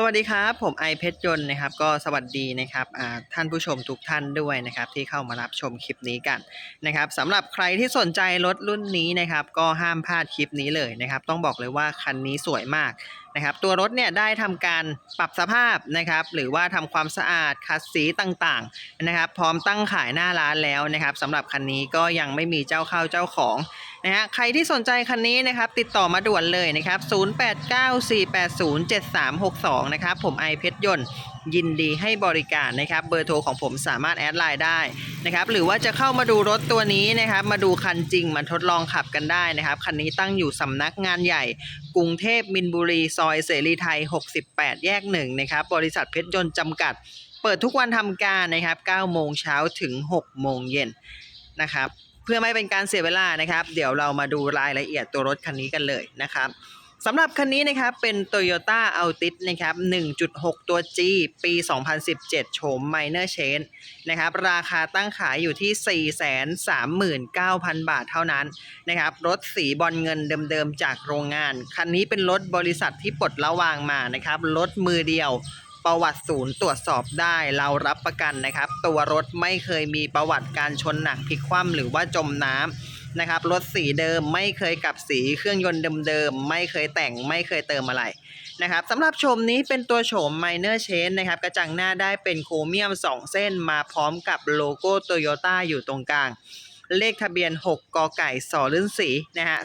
สวัสดีครับ ผมไอเพชรยนต์นะครับ ก็สวัสดีนะครับท่านผู้ชมทุกท่านด้วยนะครับ ที่เข้ามารับชมคลิปนี้กันนะครับสำหรับใครที่สนใจรถรุ่นนี้นะครับ ก็ห้ามพลาดคลิปนี้เลยนะครับ ต้องบอกเลยว่าคันนี้สวยมากนะครับ ตัวรถเนี่ยได้ทำการปรับสภาพนะครับ หรือว่าทำความสะอาดคัดสีต่างๆนะครับ พร้อมตั้งขายหน้าร้านแล้วนะครับสำหรับคันนี้ก็ยังไม่มีเจ้าเข้าเจ้าของ นะฮะใครที่สนใจคันนี้นะครับ ติดต่อมาด่วนเลยนะครับ 0894807362 นะครับ ผมไอเพชรยนต์ยินดีให้บริการนะครับ เบอร์โทรของผมสามารถแอดไลน์ได้นะครับ หรือว่าจะเข้ามาดูรถตัวนี้นะครับ มาดูคันจริงมาทดลองขับกันได้นะครับ คันนี้ตั้งอยู่สำนักงานใหญ่กรุงเทพมินบุรี ซอยเสรีไทย 68 แยกหนึ่งนะครับ บริษัทเพชรยนต์จำกัด เปิดทุกวันทำการนะครับ9โมงเช้าถึง 6 โมงเย็นนะครับ พื่อไม่เป็นการเสียเวลานะครับ เดี๋ยวเรามาดูรายละเอียดตัวรถคันนี้กันเลยนะครับสำหรับคันนี้นะครับเป็น Toyota Altis นะครับ 1.6 ตัว G ปี 2017 โฉม Minor Change นะครับ ราคาตั้งขายอยู่ที่ 439,000 บาทเท่านั้นนะครับ รถสีบอลเงินเดิมๆ จากโรงงาน คันนี้เป็นรถบริษัทที่ปลดระวางมานะครับ รถมือเดียว ประวัติศูนย์ตรวจสอบได้เรารับประกันนะครับ ตัวรถไม่เคยมีประวัติการชนหนักพลิกคว่ำหรือว่าจมน้ำนะครับรถสีเดิมไม่เคยกลับสีเครื่องยนต์เดิมๆไม่เคยแต่งไม่เคยเติมอะไรนะครับสำหรับโฉมนี้เป็นตัวโฉม Minor Change นะครับกระจังหน้าได้เป็นโครเมียม 2 เส้นมาพร้อมกับโลโก้โตโยต้าอยู่ตรงกลาง เลขทะเบียน 6กกไก่สอลื่นสีนะฮะ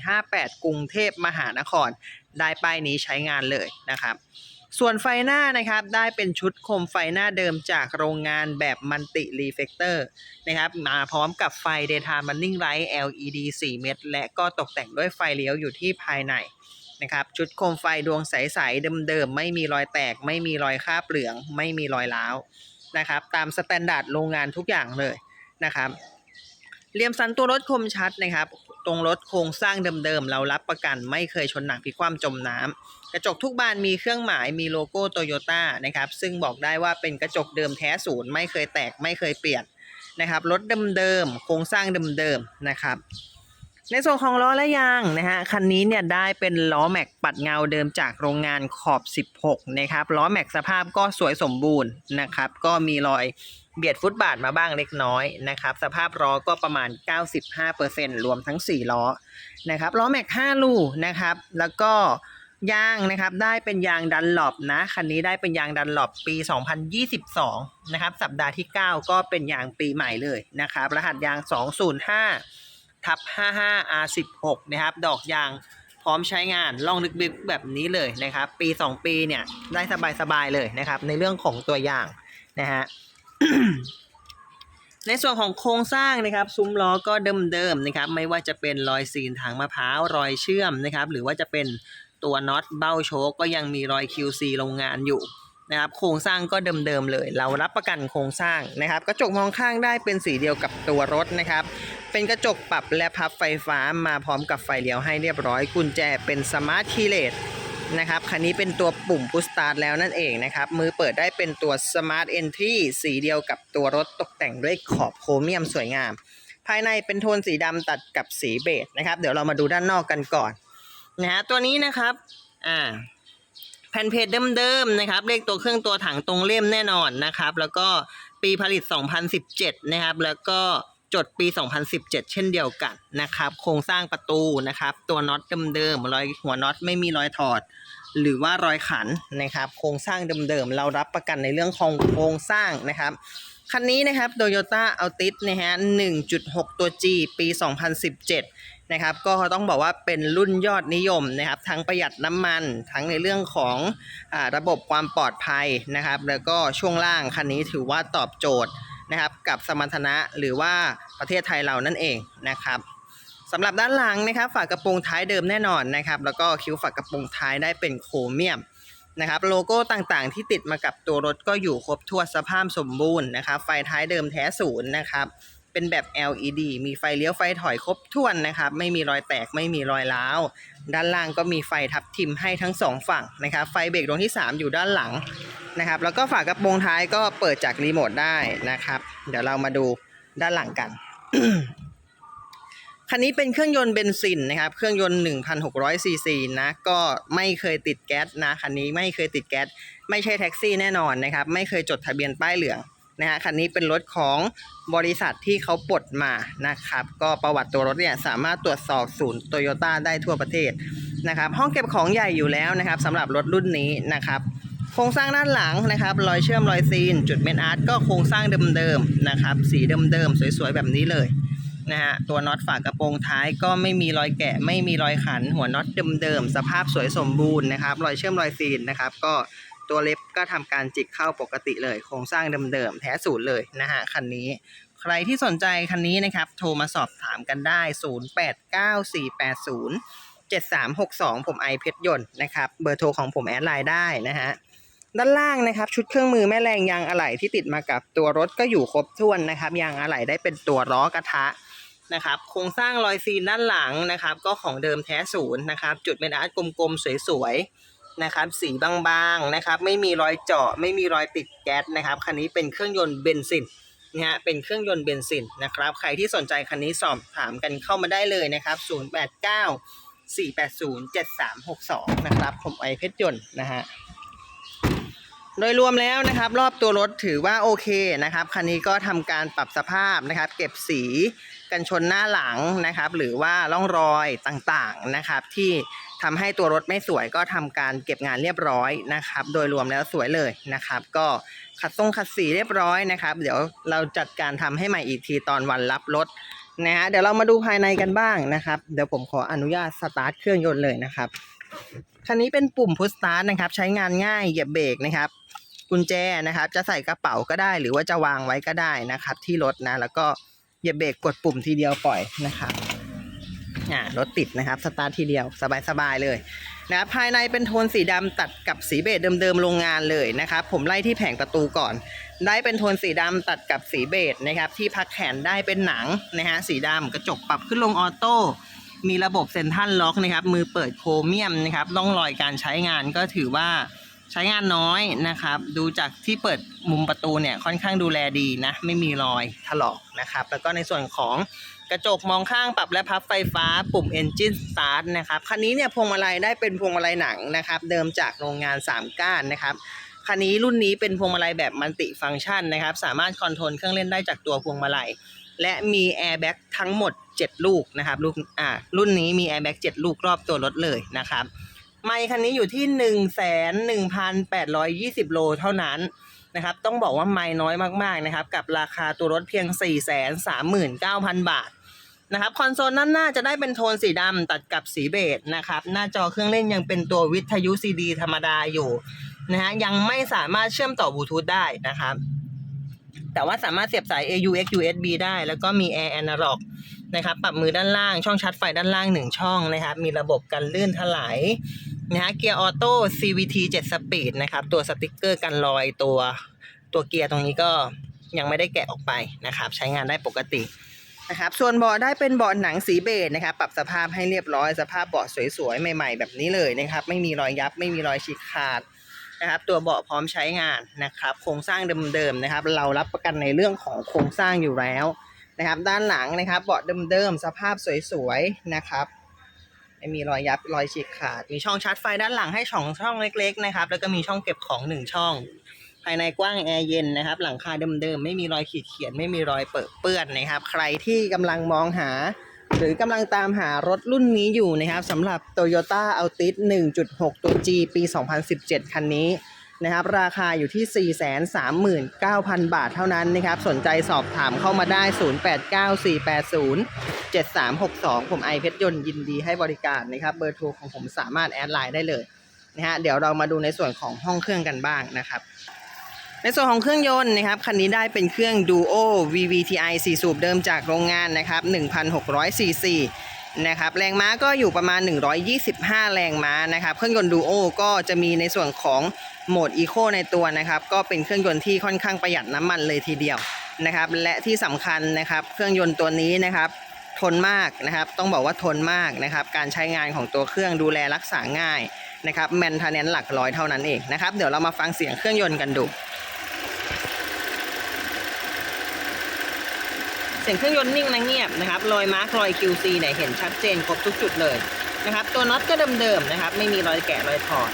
2458 กรุงเทพมหานคร ได้ป้ายนี้ใช้งานเลยนะครับ ส่วนไฟหน้านะครับได้เป็นชุดโคมไฟหน้าเดิมจากโรงงานแบบมันติรีเฟกเตอร์นะครับมาพร้อมกับไฟ Daytime Running Light LED 4 เม็ดและก็ตกแต่งด้วยไฟเลี้ยวอยู่ที่ภายในนะครับชุดโคมไฟดวงใส ๆ เดิม ๆ ไม่มีรอยแตก ไม่มีรอยคราบเหลือง ไม่มีรอยร้าวนะครับตามสแตนดาร์ดโรงงานทุกอย่างเลยนะครับ เหลี่ยมสันตัวรถคมชัดนะครับ ตรงรถโครงสร้างเดิมๆ เรารับประกันไม่เคยชนหนักพลิกคว่ำจมน้ำกระจกทุกบานมีเครื่องหมายมีโลโก้โตโยต้านะครับ ซึ่งบอกได้ว่าเป็นกระจกเดิมแท้ศูนย์ไม่เคยแตกไม่เคยเปลี่ยนนะครับ รถเดิมๆ โครงสร้างเดิมๆ นะครับ ในส่วนของล้อและยางนะฮะคันนี้เนี่ยได้เป็นล้อแม็กปัดเงาเดิมจากโรงงานขอบ 16 นะครับล้อแม็กสภาพก็สวยสมบูรณ์นะครับ ก็มีรอยเบียดฟุตบาทมาบ้างเล็กน้อยนะครับ สภาพล้อก็ประมาณ 95%รวมทั้ง 4 ล้อนะครับล้อแม็ก 5 ลูนะครับ แล้วก็ยางนะครับได้เป็นยางดันหลบนะคันนี้ได้เป็นยางดันหลบปี 2022 นะครับ สัปดาห์ที่ 9 ก็เป็นยางปีใหม่เลยนะครับ รหัสยาง 205 ทับ 55 R16 นะครับ ดอกยางพร้อมใช้งานลองนึกบิกแบบนี้เลยนะครับ ปี 2 ปีเนี่ยได้สบายๆเลยนะครับ ในเรื่องของตัวยางนะฮะในส่วนของโครงสร้างนะครับซุ้มล้อก็เดิมๆนะครับไม่ว่าจะเป็นรอยซีนถังมะพร้าวรอยเชื่อมนะครับหรือว่าจะเป็นตัวน็อตเบ้าโชคก็ยังมีรอย QC โรงงานอยู่ นะครับโครงสร้างก็เดิมๆเลย เรารับประกันโครงสร้างนะครับ กระจกมองข้างได้เป็นสีเดียวกับตัวรถนะครับ เป็นกระจกปรับและพับไฟฟ้ามาพร้อมกับไฟเลี้ยวให้เรียบร้อยกุญแจเป็นสมาร์ทคีย์เลสนะครับคันนี้เป็นตัวปุ่มพุ s สตาร์ทแล้วนั่นเองนะครับ มือเปิดได้เป็นตัว Smart Entry สีเดียวกับตัวรถตกแต่งด้วยขอบโครเมียมสวยงาม ภายในเป็นโทนสีดำตัดกับสีเบจนะครับ เดี๋ยวเรามาดูด้านนอกกันก่อนนะฮะตัวนี้นะครับอ่า ผ่นเพจเดิมๆนะครับ เลขตัวเครื่องตัวถังตรงเล่มแน่นอนนะครับ แล้วก็ปีผลิต 2017 นะครับ แล้วก็จดปี 2017 เช่นเดียวกันนะครับ โครงสร้างประตูนะครับ ตัวน็อตเดิมๆรอยหัวน็อตไม่มีรอยถอด หรือว่ารอยขันนะครับ โครงสร้างเดิมๆเรารับประกันในเรื่องของโครงสร้างนะครับ คันนี้นะครับ Toyota Altis นะฮะ1.6 ตัว G ปี 2017 นะครับ ก็ต้องบอกว่าเป็นรุ่นยอดนิยมนะครับ ทั้งประหยัดน้ำมัน ทั้งในเรื่องของอาระบบความปลอดภัยนะครับ แล้วก็ช่วงล่างคันนี้ถือว่าตอบโจทย์นะครับ กับสมรรถนะหรือว่าประเทศไทยเรานั่นเองนะครับสำหรับด้านหลังนะครับ ฝากระโปรงท้ายเดิมแน่นอนนะครับ แล้วก็คิ้วฝากระโปรงท้ายได้เป็นโครเมียม นะครับโลโก้ต่างๆ ที่ติดมากับตัวรถก็อยู่ครบถ้วนสภาพสมบูรณ์นะครับไฟท้ายเดิมแท้ศูนย์นะครับเป็นแบบ LED มีไฟเลี้ยวไฟถอยครบถ้วนนะครับไม่มีรอยแตกไม่มีรอยร้าวด้านล่างก็มีไฟทับทิมให้ทั้งสองฝั่งนะครับไฟเบรกดวงที่ 3 อยู่ด้านหลังนะครับแล้วก็ฝากระโปรงท้ายก็เปิดจากรีโมทได้นะครับ เดี๋ยวเรามาดูด้านหลังกัน คันนี้เป็นเครื่องยนต์เบนซินนะครับ เครื่องยนต์ 1,600ซีซีนะ ก็ไม่เคยติดแก๊สนะ คันนี้ไม่เคยติดแก๊ส ไม่ใช่แท็กซี่แน่นอนนะครับ ไม่เคยจดทะเบียนป้ายเหลืองนะฮะ คันนี้เป็นรถของบริษัทที่เขาปลดมานะครับ ก็ประวัติตัวรถเนี่ยสามารถตรวจสอบศูนย์โตโยต้าได้ทั่วประเทศนะครับ ห้องเก็บของใหญ่อยู่แล้วนะครับสำหรับรถรุ่นนี้นะครับ โครงสร้างด้านหลังนะครับ รอยเชื่อมรอยซีน จุดเมนอาร์ตก็โครงสร้างเดิมๆนะครับ สีเดิมๆสวยๆแบบนี้เลย นะฮะตัวน็อตฝากระโปรงท้ายก็ไม่มีรอยแกะ ไม่มีรอยขัน หัวน็อตเดิมๆสภาพสวยสมบูรณ์นะครับ รอยเชื่อมรอยซีนนะครับ ก็ตัวเล็บก็ทำการจิกเข้าปกติเลย โครงสร้างเดิมๆแท้สูตรเลยนะฮะคันนี้ใครที่สนใจคันนี้นะครับ โทรมาสอบถามกันได้ 089480 7362 ผมไอเพชรยนต์นะครับ เบอร์โทรของผมแอดไลน์ได้นะฮะด้านล่างนะครับชุดเครื่องมือแม่แรงยางอะไหล่ที่ติดมากับตัวรถก็อยู่ครบถ้วนนะครับยางอะไหล่ได้เป็นตัวล้อกระทะ นะครับโครงสร้างรอยซีนด้านหลังนะครับ ก็ของเดิมแท้ศูนย์นะครับ จุดเมนอาร์ตกลมๆสวยๆนะครับ สีบางๆนะครับ ไม่มีรอยเจาะ ไม่มีรอยติดแก๊สนะครับคันนี้เป็นเครื่องยนต์เบนซินนะฮะเป็นเครื่องยนต์เบนซินนะครับ ใครที่สนใจคันนี้สอบถามกันเข้ามาได้เลยนะครับ 089 480 7362 นะครับ ผมไอเพชรยนต์นะฮะ โดยรวมแล้วนะครับ รอบตัวรถถือว่าโอเคนะครับคันนี้ก็ทำการปรับสภาพนะครับ เก็บสีกันชนหน้าหลังนะครับ หรือว่าร่องรอยต่างๆนะครับ ที่ทำให้ตัวรถไม่สวยก็ทำการเก็บงานเรียบร้อยนะครับ โดยรวมแล้วสวยเลยนะครับ ก็ขัดทรงขัดสีเรียบร้อยนะครับ เดี๋ยวเราจัดการทำให้ใหม่อีกทีตอนวันรับรถนะฮะเดี๋ยวเรามาดูภายในกันบ้างนะครับ เดี๋ยวผมขออนุญาตสตาร์ทเครื่องยนต์เลยนะครับคันนี้เป็นปุ่มพุชสตาร์ทนะครับ ใช้งานง่ายเหยียบเบรกนะครับ กุญแจนะครับ จะใส่กระเป๋าก็ได้ หรือว่าจะวางไว้ก็ได้นะครับ ที่รถนะ แล้วก็เหยียบเบรกกดปุ่มทีเดียวปล่อยนะครับอ่ารถติดนะครับสตาร์ททีเดียวสบายๆเลยนะครับภายในเป็นโทนสีดำตัดกับสีเบจเดิมๆโรงงานเลยนะครับ ผมไล่ที่แผงประตูก่อน ได้เป็นโทนสีดำตัดกับสีเบจนะครับ ที่พักแขนได้เป็นหนังนะฮะสีดำกระจกปรับขึ้นลงออโต้มีระบบเซ็นทรัลล็อกนะครับ มือเปิดโครเมียมนะครับร่องรอยการใช้งานก็ถือว่า ใช้งานน้อยนะครับ ดูจากที่เปิดมุมประตูเนี่ยค่อนข้างดูแลดีนะ ไม่มีรอยถลอกนะครับ แล้วก็ในส่วนของกระจกมองข้างปรับและพับไฟฟ้าปุ่ม Engine Start นะครับ คันนี้เนี่ยพวงมาลัยได้เป็นพวงมาลัยหนังนะครับ เดิมจากโรงงาน 3 ก้านนะครับ คันนี้รุ่นนี้เป็นพวงมาลัยแบบมัลติฟังก์ชันนะครับ สามารถคอนโทรลเครื่องเล่นได้จากตัวพวงมาลัย และมีแอร์แบ็กทั้งหมด 7 ลูกนะครับ ลูก อ่า รุ่นนี้มีแอร์แบ็ก7ลูกรอบตัวรถเลยนะครับ ไมค์คันนี้อยู่ที่1 1 8 2 0โลเท่านั้นนะครับ ต้องบอกว่าไมค์น้อยมากๆนะครับ กับราคาตัวรถเพียง4 3 9 0 0 0บาทนะครับคอนโซลด้านหน้าจะได้เป็นโทนสีดำตัดกับสีเบจนะครับ หน้าจอเครื่องเล่นยังเป็นตัววิทยุซีดีธรรมดาอยู่นะฮะยังไม่สามารถเชื่อมต่อบลูทูธได้นะครับ แต่ว่าสามารถเสียบสาย AUX USB ได้ แล้วก็มี Air Analog นะครับ ปรับมือด้านล่าง ช่องชาร์จไฟด้านล่าง 1 ช่องนะครับ มีระบบกันลื่นถลาย นะฮะเกียร์ออโต้ CVT 7 Speed นะครับ ตัวสติกเกอร์กันรอยตัวตัวเกียร์ตรงนี้ก็ยังไม่ได้แกะออกไปนะครับ ใช้งานได้ปกตินะครับ ส่วนเบาะได้เป็นเบาะหนังสีเบจนะครับ ปรับสภาพให้เรียบร้อยสภาพเบาะสวยๆ ใหม่ๆ แบบนี้เลยนะครับ ไม่มีรอยยับไม่มีรอยฉีกขาดนะครับ ตัวเบาะพร้อมใช้งานนะครับ โครงสร้างเดิมๆนะครับ เรารับประกันในเรื่องของโครงสร้างอยู่แล้วนะครับ ด้านหลังนะครับ เบาะเดิมๆสภาพสวยๆนะครับ ไม่มีรอยยับรอยฉีกขาด มีช่องชาร์จไฟด้านหลังให้ช่องช่องเล็กๆนะครับ แล้วก็มีช่องเก็บของหนึ่งช่อง ภายในกว้างแอร์เย็นนะครับ หลังคาเดิมๆ ไม่มีรอยขีดเขียน ไม่มีรอยเปิดเปื้อนนะครับ ใครที่กำลังมองหา หรือกำลังตามหารถรุ่นนี้อยู่นะครับสำหรับ Toyota Altis 1.6 ตัว G ปี 2017 คันนี้ นะครับ ราคาอยู่ที่ 439,000 บาทเท่านั้นนะครับ สนใจสอบถามเข้ามาได้ 0894807362 ผมไอเพชรยนต์ยินดีให้บริการนะครับ เบอร์โทรของผมสามารถแอดไลน์ได้เลยนะฮะเดี๋ยวเรามาดูในส่วนของห้องเครื่องกันบ้างนะครับในส่วนของเครื่องยนต์นะครับคันนี้ได้เป็นเครื่อง Duo VVTi 4 สูบเดิมจากโรงงานนะครับ1,600ซีซี นะครับแรงม้าก็อยู่ประมาณ 125 แรงม้านะครับเครื่องยนต์ Duo ก็จะมีในส่วนของโหมด Eco ในตัวนะครับก็เป็นเครื่องยนต์ที่ค่อนข้างประหยัดน้ำมันเลยทีเดียวนะครับและที่สำคัญนะครับเครื่องยนต์ตัวนี้นะครับทนมากนะครับต้องบอกว่าทนมากนะครับการใช้งานของตัวเครื่องดูแลรักษาง่ายนะครับแมนเทนเนนหลักร้อยเท่านั้นเองนะครับเดี๋ยวเรามาฟังเสียงเครื่องยนต์กันดู สียงเครื่องยนต์นิ่งนะเงียบนะครับรอยมาร์ครอย QC เนี่ยเห็นชัดเจนครบทุกจุดเลยนะครับตัวน็อตก็เดิมๆนะครับไม่มีรอยแกะรอยถอด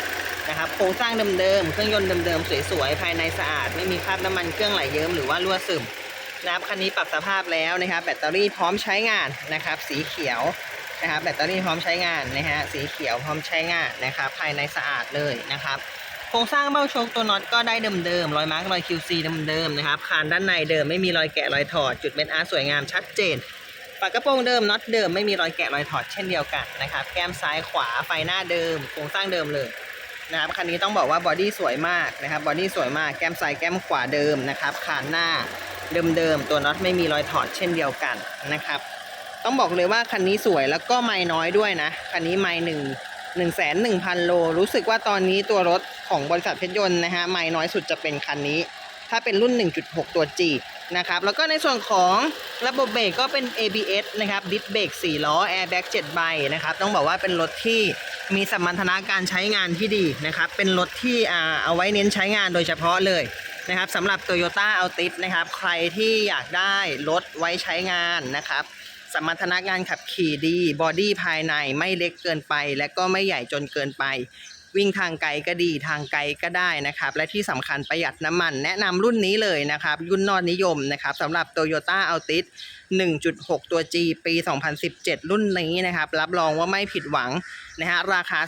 นะครับโครงสร้างเดิมๆเครื่องยนต์เดิมๆสวยๆภายในสะอาด ไม่มีคราบน้ำมันเครื่องไหลเยิ้มหรือว่ารั่วซึมนะครับคันนี้ปรับสภาพแล้วนะครับแบตเตอรี่พร้อมใช้งานนะครับสีเขียวนะครับแบตเตอรี่พร้อมใช้งานนะฮะสีเขียวพร้อมใช้งานนะครับภายในสะอาดเลยนะครับ โครงสร้างเบ้าโชคตัวน็อตก็ได้เดิมๆรอยมาร์กรอย QC เดิมๆนะครับคานด้านในเดิมไม่มีรอยแกะรอยถอด จุดเม็ดอาร์สวยงามชัดเจนฝากระโปรงเดิมน็อตเดิมไม่มีรอยแกะรอยถอดเช่นเดียวกันนะครับแก้มซ้ายขวาไฟหน้าเดิม โครงสร้างเดิมเลยนะครับคันนี้ต้องบอกว่าบอดี้สวยมากนะครับบอดี้สวยมากแก้มซ้ายแก้มขวาเดิมนะครับคานหน้าเดิมๆตัวน็อตไม่มีรอยถอดเช่นเดียวกันนะครับต้องบอกเลยว่าคันนี้สวยแล้วก็ไม่น้อยด้วยนะคันนี้ไม่หนึ่ง หนึ่งแสนหนึ่งพันโล รู้สึกว่าตอนนี้ตัวรถของบริษัทเพชรยนต์นะฮะไม่น้อยสุดจะเป็นคันนี้ ถ้าเป็นรุ่น 1.6 ตัว G นะครับ แล้วก็ในส่วนของระบบเบรกก็เป็น ABS นะครับดิสเบรก4 ล้อ Airbag 7 ใบนะครับ ต้องบอกว่าเป็นรถที่มีสมรรถนะการใช้งานที่ดีนะครับ เป็นรถที่อ่าเอาไว้เน้นใช้งานโดยเฉพาะเลยนะครับสำหรับ Toyota Altis นะครับ ใครที่อยากได้รถไว้ใช้งานนะครับ สมรรถนะการขับขี่ดี บอดี้ภายในไม่เล็กเกินไป และก็ไม่ใหญ่จนเกินไป วิ่งทางไกลก็ดีทางไกลก็ได้นะครับ และที่สำคัญประหยัดน้ำมัน แนะนำรุ่นนี้เลยนะครับ รุ่นนอดนิยมนะครับสำหรับ Toyota Altis 1.6 ตัว G ปี 2017 รุ่นนี้นะครับ รับรองว่าไม่ผิดหวังนะฮะราคา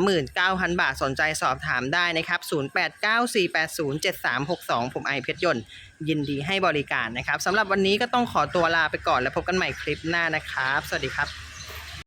439,000 บาทสนใจสอบถามได้นะครับ 0894807362 ผมไอเพชรยนต์ยินดีให้บริการนะครับสำหรับวันนี้ก็ต้องขอตัวลาไปก่อนแล้วพบกันใหม่คลิปหน้านะครับ สวัสดีครับ